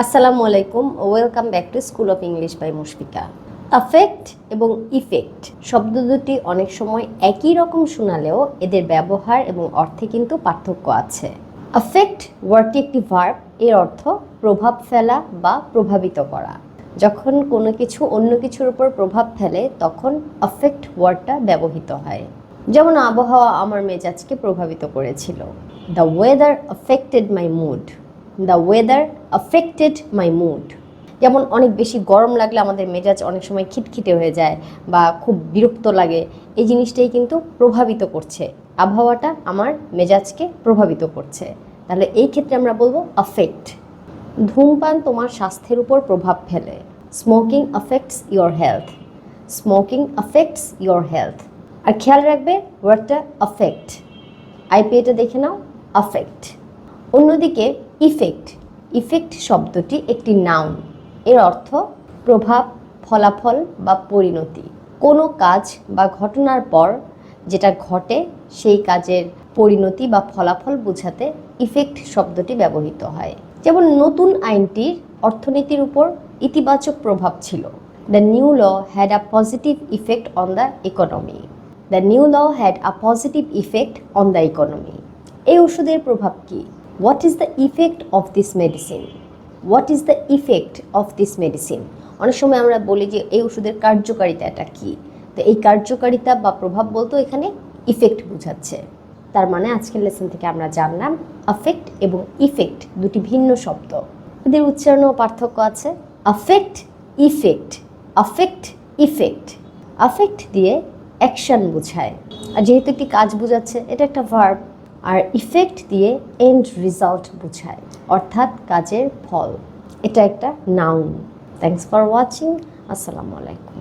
আসসালামু আলাইকুম, welcome back to school of English by Mushfika. Affect এবং ইফেক্ট শব্দ দুটি অনেক সময় একই রকম শোনালেও এদের ব্যবহার এবং অর্থে কিন্তু পার্থক্য আছে। আফেক্ট ওয়ার্ডটি একটি ভার্ব এর অর্থ প্রভাব ফেলা বা প্রভাবিত করা। যখন কোনো কিছু অন্য কিছুর উপর প্রভাব ফেলে, তখন আফেক্ট ওয়ার্ডটা ব্যবহৃত হয়। যেমন আবহাওয়া আমার মেজাজকে প্রভাবিত করেছিল। The weather affected my mood the weather affected my mood যেমন অনেক বেশি গরম লাগলে আমাদের মেজাজ অনেক সময় খিটখিটে হয়ে যায় বা খুব বিরক্ত লাগে। এই জিনিসটাই কিন্তু প্রভাবিত করছে। আবহাওয়াটা আমার মেজাজকে প্রভাবিত করছে। তাহলে এই ক্ষেত্রে আমরা বলব আফেক্ট ধূমপান তোমার স্বাস্থ্যের উপর প্রভাব ফেলে। Smoking affects your health smoking affects your health আর খেয়াল রাখবে ওয়ার্ডটা আফেক্ট আইপিএটা দেখে নাও আফেক্ট অন্যদিকে ইফেক্ট ইফেক্ট শব্দটি একটি নাউন এর অর্থ প্রভাব, ফলাফল বা পরিণতি। কোনো কাজ বা ঘটনার পর যেটা ঘটে, সেই কাজের পরিণতি বা ফলাফল বোঝাতে ইফেক্ট শব্দটি ব্যবহৃত হয়। যেমন নতুন আইনটির অর্থনীতির উপর ইতিবাচক প্রভাব ছিল। The new law had a positive effect on the economy the new law had a positive effect on the economy এই ওষুধের প্রভাব কি? What is the effect of this medicine what is the effect of this medicine অনেক সময় আমরা বলি যে এই ওষুধের কার্যকারিতাটা কি? তো এই কার্যকারিতা বা প্রভাব বলতেও এখানে ইফেক্ট বোঝাচ্ছে। তার মানে আজকের লেসন থেকে আমরা জানলাম আফেক্ট এবং ইফেক্ট দুটি ভিন্ন শব্দ। এদের উচ্চারণেও পার্থক্য আছে। Affect effect affect effect affect দিয়ে অ্যাকশন বোঝায়। আর যেহেতু একটি কাজ বোঝাচ্ছে, এটা একটা ভার্ব আর ইফেক্ট দিয়ে এন্ড রেজাল্ট বোঝায়, অর্থাৎ কাজের ফল। এটা একটা নাউন থ্যাংকস ফর ওয়াচিং আসসালামু আলাইকুম।